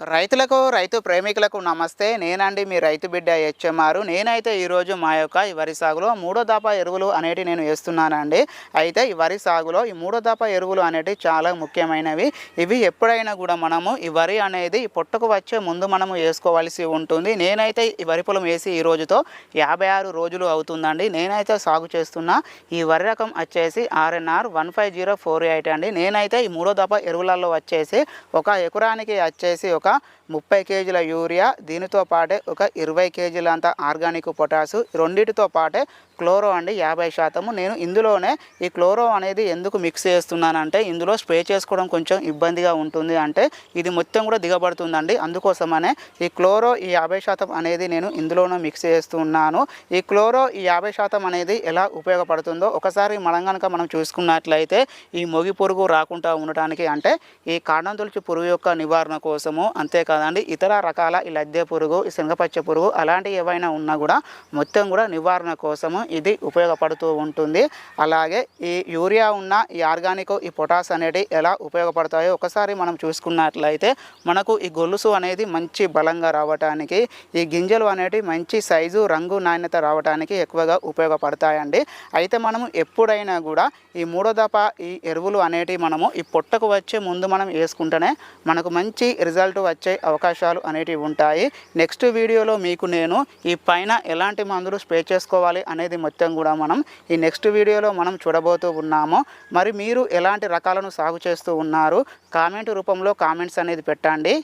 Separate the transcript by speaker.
Speaker 1: రైతులకు రైతు ప్రేమికులకు నమస్తే. నేనండి మీ రైతు బిడ్డ హెచ్ఎంఆర్. నేనైతే ఈరోజు మా యొక్క ఈ వరి సాగులో మూడో దాప ఎరువులు అనేటి నేను వేస్తున్నానండి. అయితే ఈ వరి సాగులో ఈ మూడో దాప ఎరువులు అనేటి చాలా ముఖ్యమైనవి. ఇవి ఎప్పుడైనా కూడా మనము ఈ వరి అనేది పొట్టకు వచ్చే ముందు మనము వేసుకోవాల్సి ఉంటుంది. నేనైతే ఈ వరి పొలం వేసి ఈ రోజుతో యాభై ఆరు రోజులు అవుతుందండి. నేనైతే సాగు చేస్తున్న. ఈ వరి రకం వచ్చేసి RNR one five zero four eight అండి. నేనైతే ఈ మూడో దాపా ఎరువులలో వచ్చేసి ఒక ఎకరానికి వచ్చేసి ఒక ముప్పై కేజీల యూరియా దీనితో పాటే ఒక ఇరవై కేజీలంత ఆర్గానిక్ పొటాసు రెండింటితో పాటే క్లోరో అండి యాభై శాతము. నేను ఇందులోనే ఈ క్లోరో అనేది ఎందుకు మిక్స్ చేస్తున్నానంటే ఇందులో స్ప్రే చేసుకోవడం కొంచెం ఇబ్బందిగా ఉంటుంది అంటే ఇది మొత్తం కూడా దిగబడుతుందండి. అందుకోసమనే ఈ క్లోరో ఈ యాభై శాతం అనేది నేను ఇందులోనే మిక్స్ చేస్తున్నాను. ఈ క్లోరో ఈ యాభై శాతం అనేది ఎలా ఉపయోగపడుతుందో ఒకసారి మనం కనుక మనం చూసుకున్నట్లయితే ఈ మొగి పురుగు రాకుండా ఉండటానికి అంటే ఈ కాండం తొలిచి పురుగు యొక్క నివారణ కోసము అంతేకాదండి. ఇతర రకాల ఈ లద్దె పురుగు ఈ శనగపచ్చ పురుగు అలాంటివి ఏవైనా ఉన్నా కూడా మొత్తం కూడా నివారణ కోసము ఇది ఉపయోగపడుతూ ఉంటుంది. అలాగే ఈ యూరియా ఉన్న ఈ ఆర్గానిక్ ఈ పొటాస్ అనేది ఎలా ఉపయోగపడతాయో ఒకసారి మనం చూసుకున్నట్లయితే మనకు ఈ గొలుసు అనేది మంచి బలంగా రావటానికి ఈ గింజలు అనేటివి మంచి సైజు రంగు నాణ్యత రావడానికి ఎక్కువగా ఉపయోగపడతాయండి. అయితే మనము ఎప్పుడైనా కూడా ఈ మూడో దప ఈ ఎరువులు అనేటివి మనము ఈ పొట్టకు వచ్చే ముందు మనం వేసుకుంటేనే మనకు మంచి రిజల్ట్ వచ్చే అవకాశాలు అనేటివి ఉంటాయి. నెక్స్ట్ వీడియోలో మీకు నేను ఈ పైన ఎలాంటి మందులు స్ప్రే చేసుకోవాలి అనేది మొత్తం కూడా మనం ఈ నెక్స్ట్ వీడియోలో మనం చూడబోతూ ఉన్నాము. మరి మీరు ఎలాంటి రకాలను సాగు చేస్తూ ఉన్నారు? కామెంట్ రూపంలో కామెంట్స్ అనేది పెట్టండి.